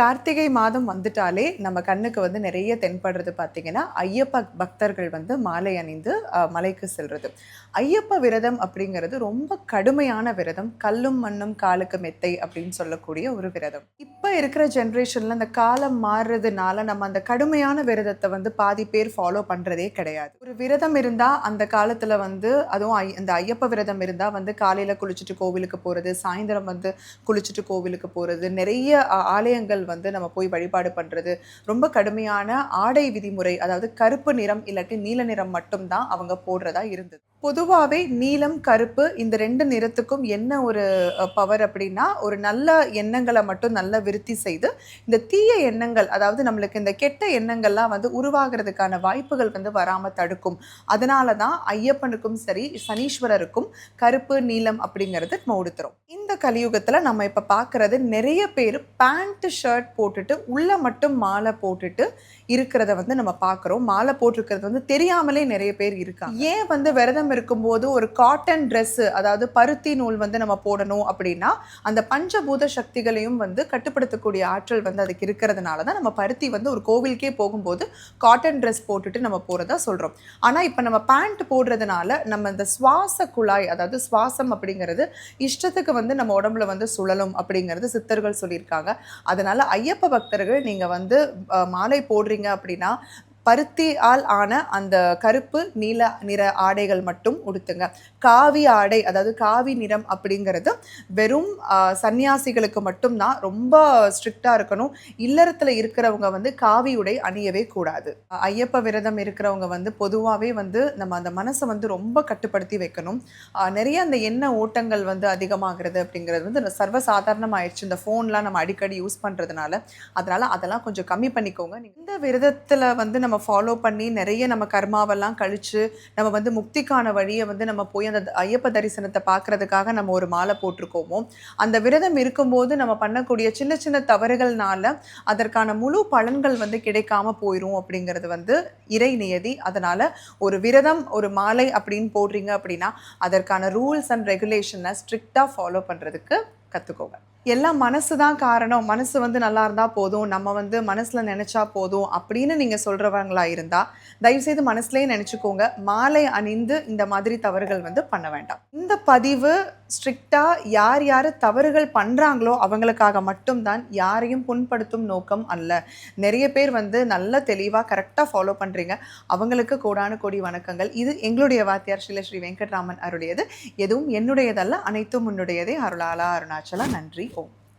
கார்த்திகை மாதம் வந்துட்டாலே நம்ம கண்ணுக்கு வந்து நிறைய தென்படுறது பார்த்தீங்கன்னா ஐயப்ப பக்தர்கள் வந்து மாலை அணிந்து மலைக்கு செல்வது ஐயப்ப விரதம் அப்படிங்கிறது ரொம்ப கடுமையான விரதம். கல்லும் மண்ணும் காலுக்கு மெத்தை அப்படின்னு சொல்லக்கூடிய ஒரு விரதம். இப்போ இருக்கிற ஜென்ரேஷனில் அந்த காலம் மாறுறதுனால நம்ம அந்த கடுமையான விரதத்தை வந்து பாதி பேர் ஃபாலோ பண்ணுறதே கிடையாது. ஒரு விரதம் இருந்தால் அந்த காலத்தில் வந்து அதுவும் ஐ- இந்த ஐயப்ப விரதம் இருந்தால் வந்து காலையில் குளிச்சுட்டு கோவிலுக்கு போகிறது சாயந்தரம் வந்து குளிச்சுட்டு கோவிலுக்கு போகிறது நிறைய ஆலயங்கள் வந்து நம்ம போய் வழிபாடு பண்றது. ரொம்ப கடுமையான ஆடை விதிமுறை அதாவது கருப்பு நிறம் இல்லாட்டி நீல நிறம் மட்டும்தான் அவங்க போடுறதா இருந்தது. பொதுவாகவே நீலம் கருப்பு இந்த ரெண்டு நிறத்துக்கும் என்ன ஒரு பவர் அப்படின்னா ஒரு நல்ல எண்ணங்களை மட்டும் நல்லா விருத்தி செய்து இந்த தீய எண்ணங்கள் அதாவது நம்மளுக்கு இந்த கெட்ட எண்ணங்கள்லாம் வந்து உருவாகிறதுக்கான வாய்ப்புகள் வந்து வராமல் தடுக்கும். அதனால தான் ஐயப்பனுக்கும் சரி சனீஸ்வரருக்கும் கருப்பு நீலம் அப்படிங்கிறது நம்ம உடுத்துறோம். இந்த கலியுகத்தில் நம்ம இப்போ பார்க்குறது நிறைய பேர் பேண்ட் ஷர்ட் போட்டுட்டு உள்ளே மட்டும் மாலை போட்டுட்டு இருக்கிறத வந்து நம்ம பார்க்குறோம் மாலை போட்டிருக்கிறது வந்து தெரியாமலே நிறைய பேர் இருக்காங்க. ஏன் வந்து விரதம் இருக்கும்போது ஒரு காட்டன் ட்ரெஸ்ஸு அதாவது பருத்தி நூல் வந்து நம்ம போடணும் அப்படின்னா அந்த பஞ்சபூத சக்திகளையும் வந்து கட்டுப்படுத்தக்கூடிய ஆற்றல் வந்து அதுக்கு இருக்கிறதுனால தான் நம்ம பருத்தி வந்து ஒரு கோவிலுக்கே போகும்போது காட்டன் ட்ரெஸ் போட்டுட்டு நம்ம போகிறதா சொல்கிறோம் ஆனால் இப்போ நம்ம பேண்ட் போடுறதுனால நம்ம இந்த சுவாச குழாய் அதாவது சுவாசம் அப்படிங்கிறது இஷ்டத்துக்கு வந்து நம்ம உடம்புல வந்து சுழலும் அப்படிங்கிறது சித்தர்கள் சொல்லியிருக்காங்க. அதனால் ஐயப்ப பக்தர்கள் நீங்கள் வந்து மாலை போடுறீங்க அப்படின்னா பருத்தி ஆல் ஆன அந்த கருப்பு நீல நிற ஆடைகள் மட்டும் உடுத்துங்க. காவி ஆடை அதாவது காவி நிறம் அப்படிங்கிறது வெறும் சன்னியாசிகளுக்கு மட்டும்தான் ரொம்ப ஸ்ட்ரிக்டாக இருக்கணும். இல்லறத்தில் இருக்கிறவங்க வந்து காவி உடை அணியவே கூடாது. ஐயப்ப விரதம் இருக்கிறவங்க வந்து பொதுவாகவே வந்து நம்ம அந்த மனசை வந்து ரொம்ப கட்டுப்படுத்தி வைக்கணும். நிறைய அந்த எண்ண ஓட்டங்கள் வந்து அதிகமாகிறது அப்படிங்கிறது வந்து சர்வசாதாரணமாயிடுச்சு இந்த ஃபோன்லாம் நம்ம அடிக்கடி யூஸ் பண்ணுறதுனால அதனால் அதெல்லாம் கொஞ்சம் கம்மி பண்ணிக்கோங்க. இந்த விரதத்தில் வந்து நம்ம ஃபாலோ பண்ணி நிறைய நம்ம கர்மாவெல்லாம் கழித்து நம்ம வந்து முக்திக்கான வழியை வந்து நம்ம போய் அந்த ஐயப்ப தரிசனத்தை பார்க்கறதுக்காக நம்ம ஒரு மாலை போட்டிருக்கோமோ அந்த விரதம் இருக்கும்போது நம்ம பண்ணக்கூடிய சின்ன சின்ன தவறுகள்னால அதற்கான முழு பலன்கள் வந்து கிடைக்காம போயிடும் அப்படிங்கிறது வந்து இறை நியதி. அதனால் ஒரு விரதம் ஒரு மாலை அப்படின்னு போடுறீங்க அப்படின்னா அதற்கான ரூல்ஸ் அண்ட் ரெகுலேஷனை ஸ்ட்ரிக்டாக ஃபாலோ பண்ணுறதுக்கு கற்றுக்கோங்க எல்லாம் மனசு தான் காரணம். மனசு வந்து நல்லா இருந்தால் போதும். நம்ம வந்து மனசில் நினச்சா போதும் அப்படின்னு நீங்கள் சொல்கிறவங்களா இருந்தால் தயவுசெய்து மனசுலேயே நினச்சிக்கோங்க. மாலை அணிந்து இந்த மாதிரி தவறுகள் வந்து பண்ண வேண்டாம். இந்த பதிவு ஸ்ட்ரிக்டாக யார் யார் தவறுகள் பண்ணுறாங்களோ அவங்களுக்காக மட்டும்தான் யாரையும் புண்படுத்தும் நோக்கம் அல்ல. நிறைய பேர் வந்து நல்ல தெளிவாக கரெக்டாக ஃபாலோ பண்ணுறீங்க அவங்களுக்கு கோடான கோடி வணக்கங்கள். இது எங்களுடைய வாத்தியார் ஸ்ரீல ஸ்ரீ வெங்கட்ராமன் அருடையது எதுவும் என்னுடையதல்ல அனைத்தும் உன்னுடையதே அருளாலா அருணாச்சலா. நன்றி ஓம்.